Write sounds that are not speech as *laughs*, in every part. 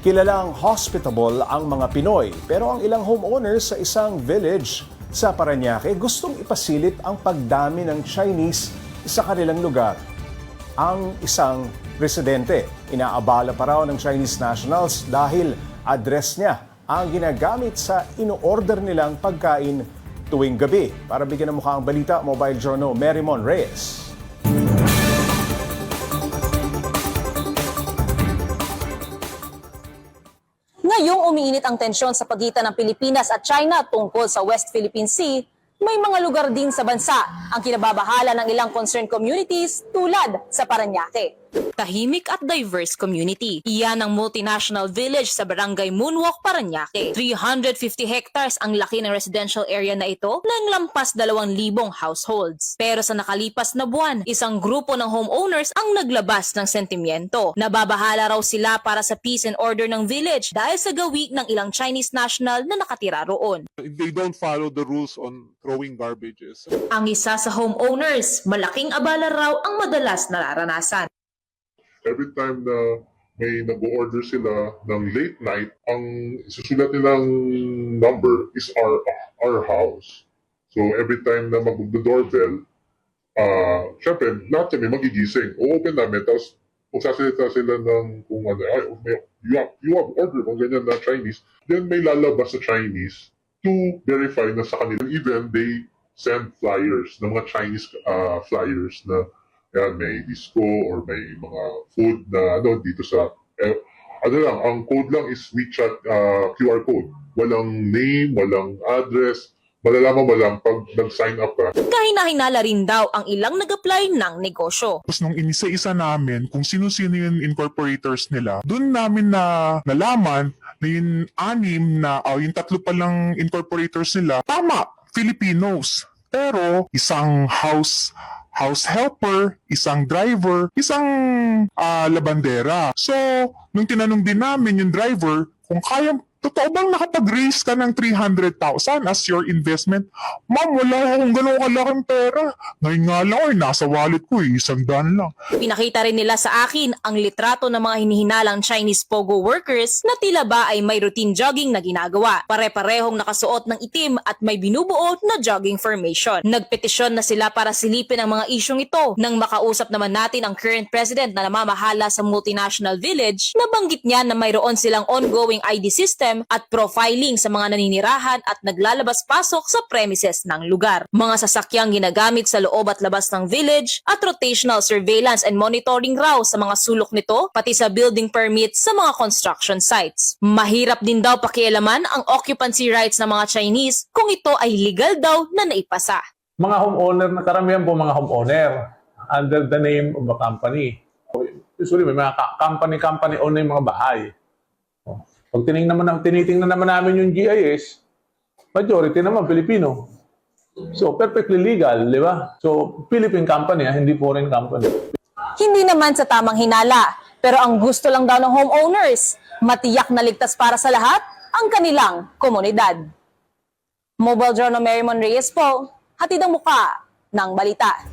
Kilalang hospitable ang mga Pinoy pero ang ilang homeowners sa isang village sa Paranaque gustong ipasilip ang pagdami ng Chinese sa kanilang lugar. Ang isang residente, inaabala pa raw ng Chinese nationals dahil address niya ang ginagamit sa ino-order nilang pagkain tuwing gabi. Para bigyan ng mukha ang balita, Mobile Journal Merrimon Reyes. Ngayong umiinit ang tensyon sa pagitan ng Pilipinas at China tungkol sa West Philippine Sea, may mga lugar din sa bansa ang kinababahala ng ilang concerned communities tulad sa Paranaque. Tahimik at diverse community. Iyan ang multinational village sa barangay Moonwalk, Paranaque. 350 hectares ang laki ng residential area na ito ng lampas 2,000 households. Pero sa nakalipas na buwan, isang grupo ng homeowners ang naglabas ng sentimiento. Nababahala raw sila para sa peace and order ng village dahil sa gawi ng ilang Chinese national na nakatira roon. they don't follow the rules on throwing garbages. Ang isa sa homeowners, malaking abala raw ang madalas nararanasan. Every time na may nag-order sila ng late night, ang susulat nilang number is our our house. So every time na mag-doorbell, ah, syempre, lahat kami magigising. O-open namin, tapos magsasalita sila ng kung ano, ay, may, you, have, you have order, kung ganyan na Chinese. Then may lalabas sa Chinese to verify na sa kanila. Even they send flyers, ng mga Chinese ah, flyers na yan, may disco or may mga food na ano dito sa eh, ano lang, ang code lang is WeChat ah, QR code. Walang name, walang address. Malalaman mo lang pag nag-sign up ka. Kahinahinala rin daw ang ilang nag-apply ng negosyo. Tapos nung inisa-isa namin kung sino-sino yung incorporators nila, doon namin na nalaman na yung anim na, oh, yung tatlo palang incorporators nila, tama, Filipinos. Pero isang house house helper, isang driver, isang ah, labandera. So, nung tinanong din namin yung driver kung kaya Totoo bang nakapag-raise ka ng 300,000 as your investment? Ma'am, wala akong ganun kalaking pera. Ngayon nga lang, ay, nasa wallet ko eh, isang daan lang. Pinakita rin nila sa akin ang litrato ng mga hinihinalang Chinese pogo workers na tila ba ay may routine jogging na ginagawa. Pare-parehong nakasuot ng itim at may binubuo na jogging formation. Nagpetisyon na sila para silipin ang mga isyong ito. Nang makausap naman natin ang current president na namamahala sa multinational village, nabanggit niya na mayroon silang ongoing ID system at profiling sa mga naninirahan at naglalabas-pasok sa premises ng lugar. Mga sasakyang ginagamit sa loob at labas ng village at rotational surveillance and monitoring raw sa mga sulok nito pati sa building permits sa mga construction sites. Mahirap din daw pakialaman ang occupancy rights ng mga Chinese kung ito ay legal daw na naipasa. mga homeowner na karamihan po mga homeowner under the name of a company. Usually may mga company-company own na yung mga bahay. Pag tinignan naman, tinitingnan naman namin yung GIS, majority naman Filipino. So, perfectly legal, di ba? So, Philippine company, ah, hindi foreign company. Hindi naman sa tamang hinala, pero ang gusto lang daw ng homeowners, matiyak na ligtas para sa lahat ang kanilang komunidad. Mobile Journal Merrimon Reyes po, hatid ang muka ng balita.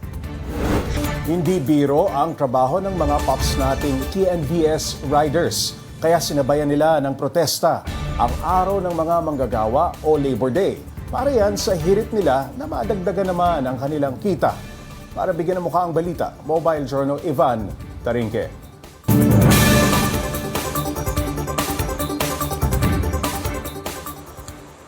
Hindi biro ang trabaho ng mga pops nating TNVS riders. Kaya sinabayan nila ng protesta ang araw ng mga manggagawa o Labor Day. Para yan sa hirit nila na madagdagan naman ang kanilang kita. Para bigyan ng mukha ang balita, Mobile Journal Ivan Tarinque.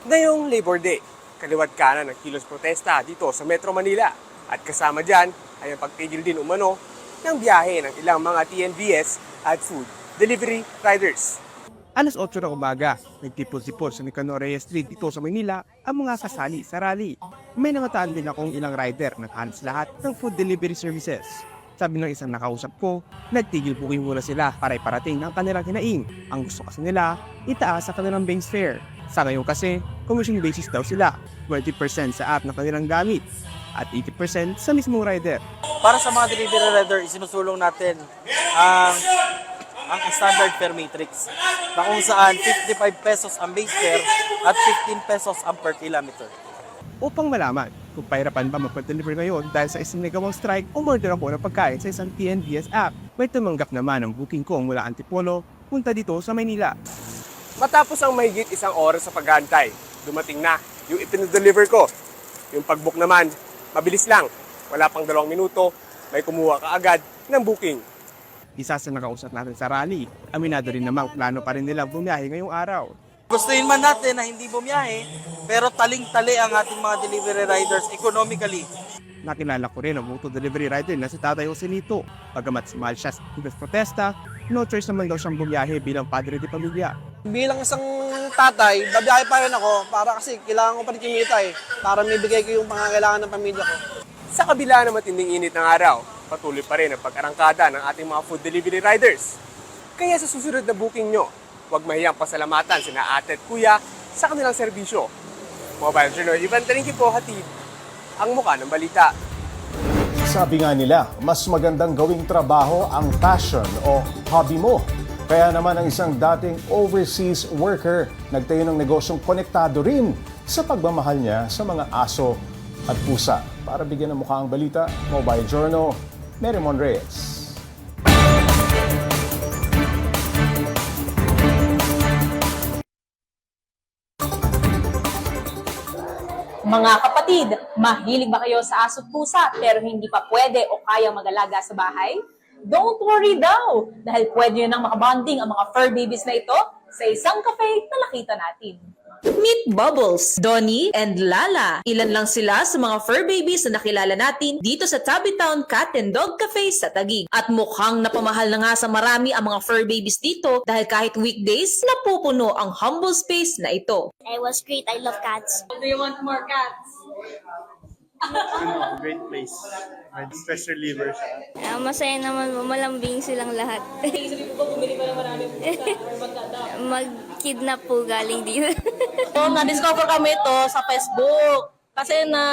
Ngayong Labor Day, kaliwat kanan ng kilos protesta dito sa Metro Manila. At kasama dyan ay ang pagpigil din umano ng biyahe ng ilang mga TNVS at food delivery riders. Alas 8 ng umaga, nagtipon-sipon sa Nicanor Reyes Street dito sa Manila ang mga kasali sa rally. May nangataan din akong ilang rider na halos lahat ng food delivery services. Sabi ng isang nakausap ko, nagtigil booking muna sila para iparating ang kanilang hinaing. Ang gusto kasi nila, itaas sa kanilang base fare. Sa ngayon kasi, commission basis daw sila. 20% sa app na kanilang gamit at 80% sa mismong rider. para sa mga delivery rider, isinusulong natin ang ang standard fare matrix na kung saan 55 pesos ang base fare at 15 pesos ang per kilometer. Upang malaman kung pahirapan ba magpa-deliver ngayon dahil sa isang nagawang strike, umorder ako ng pagkain sa isang TNVS app. May tumanggap naman ang booking ko mula Antipolo, punta dito sa Maynila. Matapos ang mahigit isang oras sa paghahantay, dumating na yung ipinadeliver ko. Yung pagbook naman, mabilis lang. Wala pang dalawang minuto, may kumuha ka agad ng booking. Isa sa nakausap natin sa rally, aminado rin namang plano pa rin nila bumiyahe ngayong araw. Gustuin man natin na hindi bumiyahe, pero taling-tali ang ating mga delivery riders economically. Nakilala ko rin ang moto delivery rider na si Tatay Joselito. Pagamat small siya sa protesta, no choice naman daw siyang bumiyahe bilang padre de pamilya. bilang isang tatay, babiyahe pa rin ako para kasi kailangan ko pa rin kumita eh. Para may bigay ko yung pangangailangan ng pamilya ko. Sa kabila ng matinding init ng araw, patuloy pa rin ang pag-arangkada ng ating mga food delivery riders. Kaya sa susunod na booking nyo, huwag mahiyang pasalamatan sina ate at kuya sa kanilang serbisyo. Mobile Journal, Ivan Tarinki po, hatid ang mukha ng balita. Sabi nga nila, mas magandang gawing trabaho ang passion o hobby mo. Kaya naman ang isang dating overseas worker nagtayo ng negosyong konektado rin sa pagmamahal niya sa mga aso at pusa. Para bigyan ng mukha ang balita, Mobile Journal, Mary Mon Reyes. Mga kapatid, mahilig ba kayo sa aso pusa pero hindi pa pwede o kaya mag-alaga sa bahay? Don't worry daw, dahil pwede nyo nang makabonding ang mga fur babies na ito sa isang cafe na nakita natin. Meet Bubbles, Donnie, and Lala. Ilan lang sila sa mga fur babies na nakilala natin dito sa Tabby Town Cat and Dog Cafe sa Taguig. At mukhang napamahal na nga sa marami ang mga fur babies dito dahil kahit weekdays, napupuno ang humble space na ito. It was great. I love cats. Do you want more cats? Great place. May stress reliever siya. Ah, masaya naman po. Malambing silang lahat. *laughs* Mag-kidnap po galing dito. *laughs* So, na-discover kami ito sa Facebook. Kasi na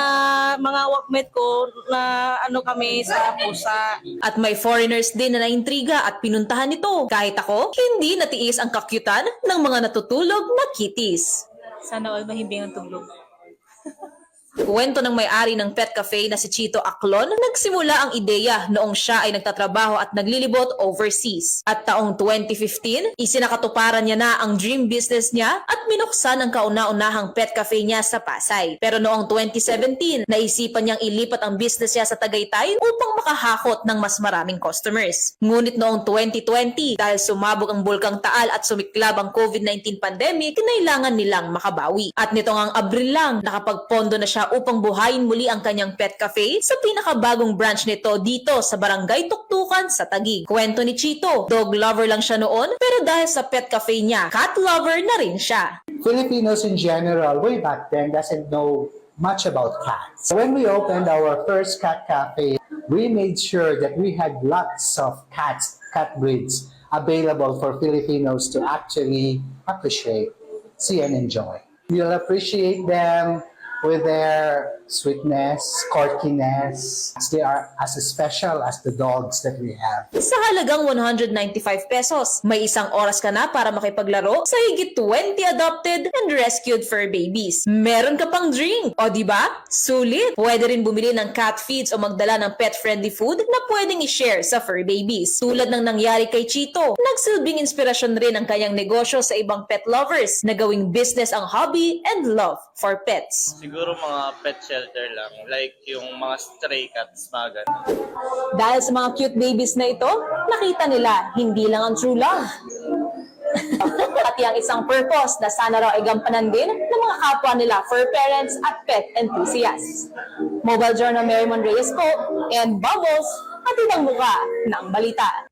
mga workmate ko na ano kami sa pusa. At may foreigners din na naintriga at pinuntahan ito. Kahit ako, hindi natiis ang kakyutan ng mga natutulog na kitties. Sana all mahimbing ang tulog. Kwento ng may-ari ng pet cafe na si Chito Aclon, nagsimula ang ideya noong siya ay nagtatrabaho at naglilibot overseas. At taong 2015, isinakatuparan niya na ang dream business niya at minuksan ang kauna-unahang pet cafe niya sa Pasay. Pero noong 2017, naisipan niyang ilipat ang business niya sa Tagaytay upang makahakot ng mas maraming customers. Ngunit noong 2020, dahil sumabog ang bulkang Taal at sumiklab ang COVID-19 pandemic, kinailangan nilang makabawi. At nitong ang Abril lang, nakapagpondo na siya upang buhayin muli ang kanyang pet cafe sa pinakabagong branch nito dito sa Barangay Tuktukan sa Taguig. Kwento ni Chito, dog lover lang siya noon pero dahil sa pet cafe niya, cat lover na rin siya. Filipinos in general, way back then, doesn't know much about cats. When we opened our first cat cafe, we made sure that we had lots of cats, cat breeds available for Filipinos to actually appreciate, see, and enjoy. We'll appreciate them with their sweetness, corkiness. They are as special as the dogs that we have. Sa halagang 195 pesos, may isang oras ka na para makipaglaro sa higit 20 adopted and rescued fur babies. Meron ka pang drink, o di ba? Sulit! Pwede rin bumili ng cat feeds o magdala ng pet-friendly food na pwedeng i-share sa fur babies. Tulad ng nangyari kay Chito, nagsilbing inspirasyon rin ang kanyang negosyo sa ibang pet lovers na gawing business ang hobby and love for pets. Siguro mga pet shelter lang. Like yung mga stray cats, mga ganun. Dahil sa mga cute babies na ito, nakita nila hindi lang ang true love. *laughs* Pati ang isang purpose na sana raw ay gampanan din ng mga kapwa nila fur parents at pet enthusiasts. Mobile Journal Mary Mon po and Bubbles, hatid ang muka ng balita.